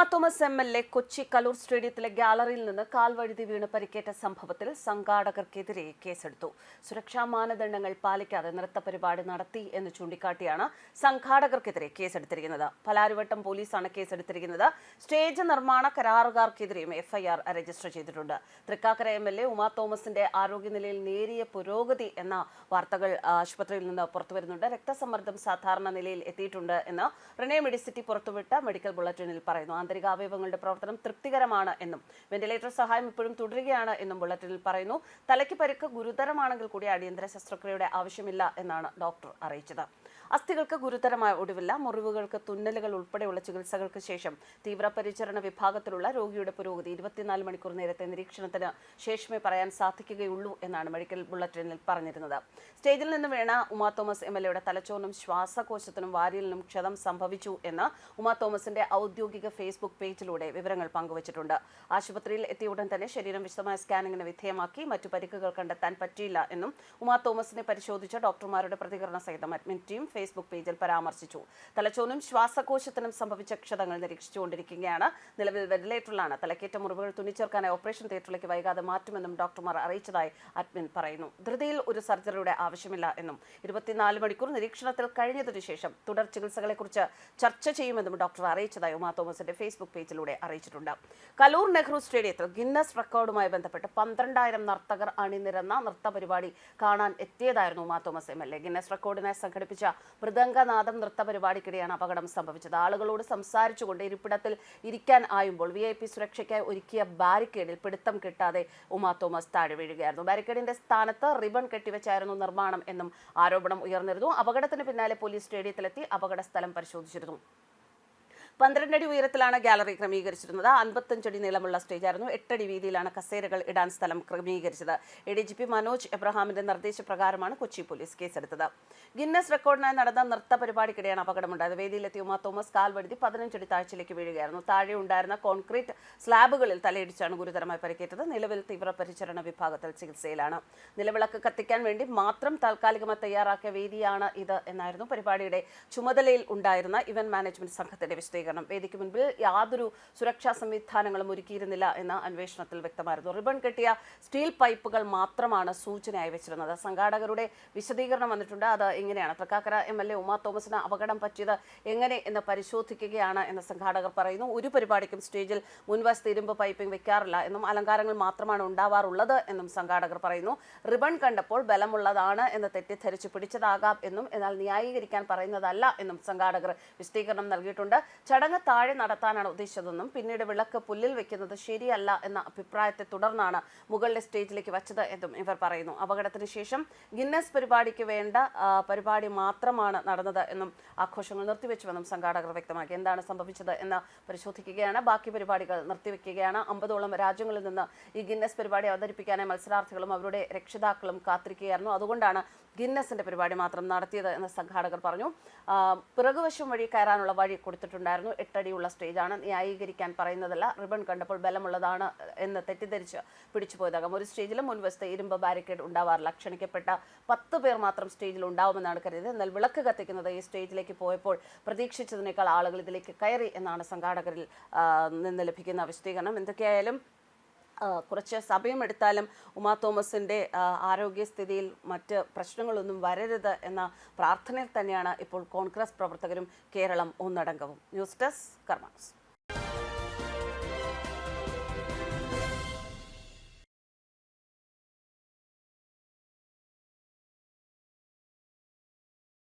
Uma Thomas M L A Kochi Kaloor സ്റ്റേഡിയത്തിലെ ഗാലറിയിൽ നിന്ന് കാൽവഴുതി വീണ് പരിക്കേറ്റ സംഭവത്തിൽ സംഘാടകർക്കെതിരെ കേസെടുത്തു. സുരക്ഷാ മാനദണ്ഡങ്ങൾ പാലിക്കാതെ നൃത്ത പരിപാടി നടത്തി എന്ന് ചൂണ്ടിക്കാട്ടിയാണ് സംഘാടകർക്കെതിരെ കേസെടുത്തിരിക്കുന്നത്. പലാരുവട്ടം പോലീസാണ് കേസെടുത്തിരിക്കുന്നത്. സ്റ്റേജ് നിർമ്മാണ കരാറുകാർക്കെതിരെയും എഫ്ഐആർ രജിസ്റ്റർ ചെയ്തിട്ടുണ്ട്. Thrikkakara M L A Uma തോമസിന്റെ ആരോഗ്യനിലയിൽ നേരിയ പുരോഗതി എന്ന വാർത്തകൾ ആശുപത്രിയിൽ നിന്ന് പുറത്തുവരുന്നുണ്ട് രക്തസമ്മർദ്ദം സാധാരണ നിലയിൽ എത്തിയിട്ടുണ്ട് എന്ന് റിനെ മെഡിസിറ്റി പുറത്തുവിട്ട മെഡിക്കൽ ബുള്ളറ്റിനിൽ പറയുന്നു. ആന്തരിക അവയവങ്ങളുടെ പ്രവർത്തനം തൃപ്തികരമാണ് എന്നും വെന്റിലേറ്റർ സഹായം ഇപ്പോഴും തുടരുകയാണ് എന്നും ബുള്ളറ്റിനിൽ പറയുന്നു. തലയ്ക്ക് പരിക്ക് ഗുരുതരമാണെങ്കിൽ കൂടി അടിയന്തര ശസ്ത്രക്രിയയുടെ ആവശ്യമില്ല എന്നാണ് ഡോക്ടർ അറിയിച്ചത്. അസ്ഥികൾക്ക് ഗുരുതരമായ ഒടുവില്ല. മുറിവുകൾക്ക് തുന്നലുകൾ ഉൾപ്പെടെയുള്ള ചികിത്സകൾക്ക് ശേഷം തീവ്രപരിചരണ വിഭാഗത്തിലുള്ള രോഗിയുടെ പുരോഗതി ഇരുപത്തിനാല് മണിക്കൂർ നേരത്തെ നിരീക്ഷണത്തിന് ശേഷമേ പറയാൻ സാധിക്കുകയുള്ളൂ എന്നാണ് മെഡിക്കൽ ബുള്ളറ്റിനിൽ പറഞ്ഞിരുന്നത്. സ്റ്റേജിൽ നിന്ന് വീണ ഉമാ തോമസ് എം എൽ എയുടെ തലച്ചോറിനും ശ്വാസകോശത്തിനും വാരിയലിനും ക്ഷതം സംഭവിച്ചു എന്ന് ഉമാ തോമസിന്റെ ഔദ്യോഗിക ഫേസ്ബുക്ക് പേജിലൂടെ വിവരങ്ങൾ പങ്കുവച്ചിട്ടുണ്ട്. ആശുപത്രിയിൽ എത്തിയ ഉടൻ തന്നെ ശരീരം വിശദമായ സ്കാനിങ്ങിന് വിധേയമാക്കി മറ്റു പരിക്കുകൾ കണ്ടെത്താൻ പറ്റിയില്ല എന്നും ഉമാ തോമസിനെ പരിശോധിച്ച ഡോക്ടർമാരുടെ പ്രതികരണ സഹിതം അഡ്മിറ്റ് ടീം ഫേസ്ബുക്ക് പേജിൽ പരാമർശിച്ചു. തലച്ചോറിനും ശ്വാസകോശത്തിനും സംഭവിച്ച ക്ഷതങ്ങൾ നിരീക്ഷിച്ചുകൊണ്ടിരിക്കുകയാണ്. നിലവിൽ വെന്റിലേറ്ററിലാണ്. തലക്കേറ്റ മുറിവുകൾ തുന്നിച്ചേർക്കാനായി ഓപ്പറേഷൻ തിയേറ്ററിലേക്ക് വൈകാതെ മാറ്റുമെന്നും ഡോക്ടർമാർ അറിയിച്ചതായി അഡ്മിൻ പറയുന്നു. ധൃതിയിൽ ഒരു സർജറിയുടെ ആവശ്യമില്ല എന്നും ഇരുപത്തിനാല് മണിക്കൂർ നിരീക്ഷണത്തിൽ കഴിഞ്ഞതിനു ശേഷം തുടർ ചികിത്സകളെക്കുറിച്ച് ചർച്ച ചെയ്യുമെന്നും ഡോക്ടർ അറിയിച്ചതായി ഉമാ തോമസിന്റെ ഫേസ്ബുക്ക് പേജിലൂടെ അറിയിച്ചിട്ടുണ്ട്. കലൂർ നെഹ്റു സ്റ്റേഡിയത്തിൽ ഗിന്നസ് റെക്കോർഡുമായി ബന്ധപ്പെട്ട് പന്ത്രണ്ടായിരം നർത്തകർ അണിനിരന്ന നൃത്ത പരിപാടി കാണാൻ എത്തിയതായിരുന്നു Uma Thomas M L A. Guinness റെക്കോർഡിനായി സംഘടിപ്പിച്ച മൃദംഗനാദം നൃത്ത പരിപാടിക്കിടെയാണ് അപകടം സംഭവിച്ചത്. ആളുകളോട് സംസാരിച്ചുകൊണ്ട് ഇരിപ്പിടത്തിൽ ഇരിക്കാൻ ആയുമ്പോൾ വി ഐ പി സുരക്ഷയ്ക്കായി ഒരുക്കിയ ബാരിക്കേഡിൽ പിടുത്തം കിട്ടാതെ ഉമാ തോമസ് താഴെ വീഴുകയായിരുന്നു. ബാരിക്കേഡിന്റെ സ്ഥാനത്ത് റിബൺ കെട്ടിവെച്ചായിരുന്നു നിർമ്മാണം എന്നും ആരോപണം ഉയർന്നിരുന്നു. അപകടത്തിന് പിന്നാലെ പോലീസ് സ്റ്റേഡിയത്തിലെത്തി അപകട സ്ഥലം പരിശോധിച്ചിരുന്നു. പന്ത്രണ്ടടി ഉയരത്തിലാണ് ഗാലറി ക്രമീകരിച്ചിരുന്നത്. അൻപത്തഞ്ചടി നീളമുള്ള സ്റ്റേജായിരുന്നു. എട്ടടി വീതിയിലാണ് കസേരകൾ ഇടാൻ സ്ഥലം ക്രമീകരിച്ചത്. A D G P Manoj എബ്രഹാമിന്റെ നിർദ്ദേശപ്രകാരമാണ് കൊച്ചി പോലീസ് കേസെടുത്തത്. ഗിന്നസ് റെക്കോർഡിനായി നടന്ന നൃത്ത പരിപാടിക്കിടെയാണ് അപകടമുണ്ടായത്. വേദിയിലെത്തിയ ഉമ തോമസ് കാൽ വഴുതി പതിനഞ്ചടി താഴ്ചയിലേക്ക് വീഴുകയായിരുന്നു. താഴെ ഉണ്ടായിരുന്ന കോൺക്രീറ്റ് സ്ലാബുകളിൽ തലയിടിച്ചാണ് ഗുരുതരമായി പരിക്കേറ്റത്. നിലവിൽ തീവ്രപരിചരണ വിഭാഗത്തിൽ ചികിത്സയിലാണ്. നിലവിളക്ക് കത്തിക്കാൻ വേണ്ടി മാത്രം താൽക്കാലികമായി തയ്യാറാക്കിയ വേദിയാണ് ഇത് എന്നായിരുന്നു പരിപാടിയുടെ ചുമതലയിൽ ഉണ്ടായിരുന്ന ഇവന്റ് മാനേജ്മെന്റ് സംഘത്തിന്റെ വിശദീകരണം. വേദിക്ക് മുൻപിൽ യാതൊരു സുരക്ഷാ സംവിധാനങ്ങളും ഒരുക്കിയിരുന്നില്ല എന്ന അന്വേഷണത്തിൽ വ്യക്തമായിരുന്നു. റിബൺ കെട്ടിയ സ്റ്റീൽ പൈപ്പുകൾ മാത്രമാണ് സൂചനയായി വെച്ചിരുന്നത്. സംഘാടകരുടെ വിശദീകരണം വന്നിട്ടുണ്ട്. അത് എങ്ങനെയാണ്? Thrikkakara M L A Uma തോമസിന് അപകടം പറ്റിയത് എങ്ങനെ എന്ന് പരിശോധിക്കുകയാണ് എന്ന് സംഘാടകർ പറയുന്നു. ഒരു പരിപാടിക്കും സ്റ്റേജിൽ മുൻവശത്ത് ഇരുമ്പ് പൈപ്പിംഗ് വെക്കാറില്ല എന്നും അലങ്കാരങ്ങൾ മാത്രമാണ് ഉണ്ടാവാറുള്ളത് എന്നും സംഘാടകർ പറയുന്നു. റിബൺ കണ്ടപ്പോൾ ബലമുള്ളതാണ് എന്ന് തെറ്റിദ്ധരിച്ച് പിടിച്ചതാകാം എന്നും എന്നാൽ ന്യായീകരിക്കാൻ പറയുന്നതല്ല എന്നും സംഘാടകർ വിശദീകരണം നൽകിയിട്ടുണ്ട്. ചടങ്ങ് താഴെ നടത്താനാണ് ഉദ്ദേശിച്ചതെന്നും പിന്നീട് വിളക്ക് പുല്ലിൽ വെക്കുന്നത് ശരിയല്ല എന്ന അഭിപ്രായത്തെ തുടർന്നാണ് മുകളിലെ സ്റ്റേജിലേക്ക് വച്ചത് എന്നും ഇവർ പറയുന്നു. അപകടത്തിന് ശേഷം ഗിന്നസ് പരിപാടിക്ക് വേണ്ട പരിപാടി മാത്രമാണ് നടന്നത് എന്നും ആഘോഷങ്ങൾ നിർത്തിവെച്ചുവെന്നും സംഘാടകർ വ്യക്തമാക്കി. എന്താണ് സംഭവിച്ചത് എന്ന് പരിശോധിക്കുകയാണ്. ബാക്കി പരിപാടികൾ നിർത്തിവെക്കുകയാണ്. അമ്പതോളം രാജ്യങ്ങളിൽ നിന്ന് ഈ ഗിന്നസ് പരിപാടി അവതരിപ്പിക്കാനായി മത്സരാർത്ഥികളും അവരുടെ രക്ഷിതാക്കളും കാത്തിരിക്കുകയായിരുന്നു. അതുകൊണ്ടാണ് ഗിന്നസിന്റെ പരിപാടി മാത്രം നടത്തിയത് എന്ന് സംഘാടകർ പറഞ്ഞു. പിറകുവശം വഴി കയറാനുള്ള വഴി കൊടുത്തിട്ടുണ്ടായിരുന്നു. എട്ടടിയുള്ള സ്റ്റേജാണ് ന്യായീകരിക്കാൻ പറയുന്നതല്ല. റിബൺ കണ്ടപ്പോൾ ബലമുള്ളതാണ് എന്ന് തെറ്റിദ്ധരിച്ച് പിടിച്ചുപോയതാകാം ഒരു സ്റ്റേജിലും മുൻവശത്ത് ഇരുമ്പ് ബാരിക്കേഡ് ഉണ്ടാവാറില്ല. ക്ഷണിക്കപ്പെട്ട പത്ത് പേർ മാത്രം സ്റ്റേജിൽ ഉണ്ടാവുമെന്നാണ് കരുതിയത്. എന്നാൽ വിളക്ക് കത്തിക്കുന്നത് ഈ സ്റ്റേജിലേക്ക് പോയപ്പോൾ പ്രതീക്ഷിച്ചതിനേക്കാൾ ആളുകൾ ഇതിലേക്ക് കയറി എന്നാണ് സംഘാടകരിൽ നിന്ന് ലഭിക്കുന്ന വിശദീകരണം. എന്തൊക്കെയായാലും കുറച്ച് സമയമെടുത്താലും ഉമാ തോമസിന്റെ ആരോഗ്യസ്ഥിതിയിൽ മറ്റ് പ്രശ്നങ്ങളൊന്നും വരരുത് എന്ന പ്രാർത്ഥനയിൽ തന്നെയാണ് ഇപ്പോൾ കോൺഗ്രസ് പ്രവർത്തകരും കേരളം ഒന്നടങ്കവും. News desk karmas